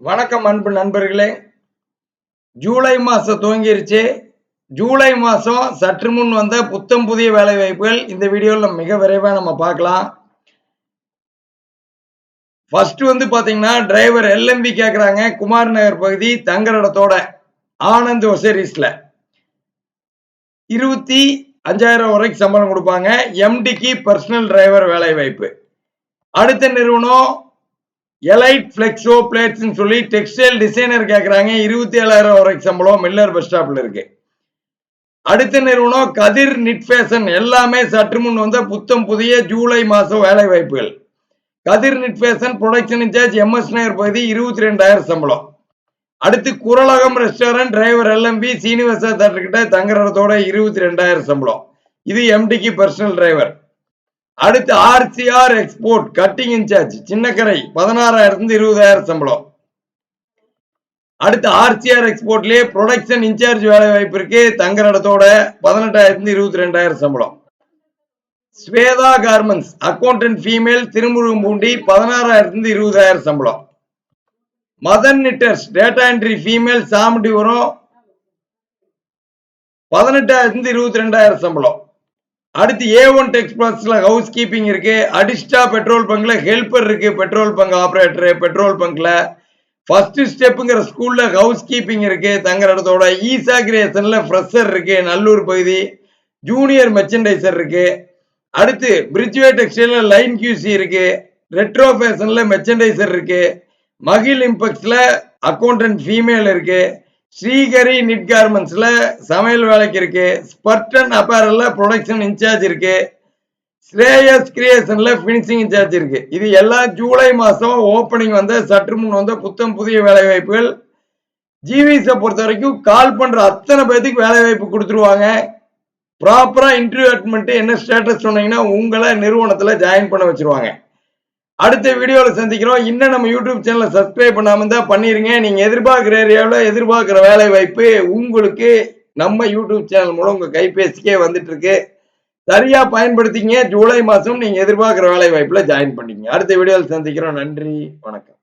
வணக்கம் அன்பு நண்பர்களே. ஜூலை மாசம் துவங்கிருச்சு. ஜூலை மாசம் சற்று முன் வந்த புத்தம் புதிய வேலை வாய்ப்புகள் இந்த வீடியோவில் மிக விரைவா நம்ம பார்க்கலாம். ஃபர்ஸ்ட் வந்து பாத்தீங்கன்னா டிரைவர் எல்எம்பி கேட்குறாங்க குமார் நகர் பகுதி தங்குற இடத்தோட ஆனந்த் ஒசேரிஸ்ல இருபத்தி அஞ்சாயிரம் வரைக்கும் சம்பளம் கொடுப்பாங்க. எம்டிக்கு பர்சனல் டிரைவர் வேலை வாய்ப்பு அடுத்த நிறுவனம் எலைட் ஃப்ளெக்ஸோ பிளேட்ஸ்னு சொல்லி டெக்ஸ்டைல் டிசைனர் கேட்குறாங்க இருபத்தி ஏழாயிரம் வரைக்கும் சம்பளம் மில்லர் பஸ் ஸ்டாப்ல இருக்கு. அடுத்த நிறுவனம் கதிர் நிட் ஃபேஷன் எல்லாமே சற்று முன் வந்த புத்தம் புதிய ஜூலை மாசம் வேலை வாய்ப்புகள். Kathir knit fashion production in charge MS Nagar பகுதி இருபத்தி ரெண்டாயிரம் சம்பளம். அடுத்து Kuralagam restaurant driver LMV Srinivasa தட்டர்கிட்ட தங்குறதோட இருபத்தி ரெண்டாயிரம் சம்பளம். இது எம்டிக்கு பர்சனல் டிரைவர் அடுத்து RCR export cutting in charge Chinnakarai பதினாறாயிரத்து இருபதாயிரம் சம்பளம். அடுத்து ஆர்சிஆர் எக்ஸ்போர்ட்லயே ப்ரொடக்ஷன் இன்சார்ஜ் வேலை வாய்ப்பு இருக்கு தங்குற இடத்தோட பதினெட்டாயிரத்து இருபத்தி ரெண்டாயிரம் சம்பளம். Shweta garments accountant female Thirumurugampoondi பதினாறாயிரத்துலேருந்து இருபதாயிரம் சம்பளம். Madan knitters data entry female Chamundipuram பதினெட்டாயிரத்து இருபத்தி ரெண்டாயிரம் சம்பளம். அடுத்து ஏ ஒன் டெக்ஸ் டெக்ஸ்பிரஸ்ல ஹவுஸ் கீப்பிங் இருக்கு அடிஸ்டா பெட்ரோல் பங்க்ல ஹெல்பர் இருக்கு பெட்ரோல் பங்க் ஆப்ரேட்டரு பெட்ரோல் பங்க்ல. ஃபர்ஸ்ட் ஸ்டெப்புங்கிற ஸ்கூல்ல ஹவுஸ் கீப்பிங் இருக்கு தங்குற இடத்தோட ஈசா கிரியேஷன்ல ஃப்ரெஷர் இருக்கு நல்லூர் பகுதி. ஜூனியர் மெர்ச்சன்டைசர் இருக்கு. அடுத்து பிரிட்ஜ்வே டெக்ஸ்டைலில் லைன் கியூசி இருக்கு ரெட்ரோ ஃபேஷன்ல மெர்ச்சன்டைசர் இருக்கு. மகிழ் இம்பெக்ஸ்ல அக்கௌண்டன்ட் ஃபீமேல் இருக்குது ஸ்ரீகரி நிட் கார்மெண்ட்ஸ்ல சமையல் வேலைக்கு இருக்கு. ஸ்பர்டன் அப்பேரல்ல ப்ரொடக்ஷன் இன்சார்ஜ் இருக்கு. ஸ்ரேயஸ் கிரியேஷன்ல பினிஷிங் இன்சார்ஜ் இருக்கு. இது எல்லாம் ஜூலை மாசம் ஓப்பனிங் வந்த சற்று முன் வந்த புத்தம் புதிய வேலை வாய்ப்புகள் ஜிவிஸை பொறுத்த வரைக்கும் கால் பண்ற அத்தனை பேத்துக்கு வேலை வாய்ப்பு கொடுத்துருவாங்க ப்ராப்பரா இன்டர்வியூ அட்டன் என்ன ஸ்டேட்டஸ் சொன்னீங்கன்னா உங்களை நிறுவனத்துல ஜாயின் பண்ண வச்சிருவாங்க. அடுத்த வீடியோவில் சந்திக்கிறோம். இன்னும் நம்ம யூடியூப் சேனலை சப்ஸ்கிரைப் பண்ணாமல் தான் பண்ணிருங்க. நீங்கள் எதிர்பார்க்குற ஏரியாவில் எதிர்பார்க்குற வேலை வாய்ப்பு உங்களுக்கு நம்ம யூடியூப் சேனல் மூலம் உங்கள் கைபேசிக்கே வந்துட்டுருக்கு. சரியாக பயன்படுத்திங்க ஜூலை மாதம் நீங்கள் எதிர்பார்க்குற வேலை வாய்ப்பில் ஜாயின் பண்ணிங்க அடுத்த வீடியோவில் சந்திக்கிறோம். நன்றி. வணக்கம்.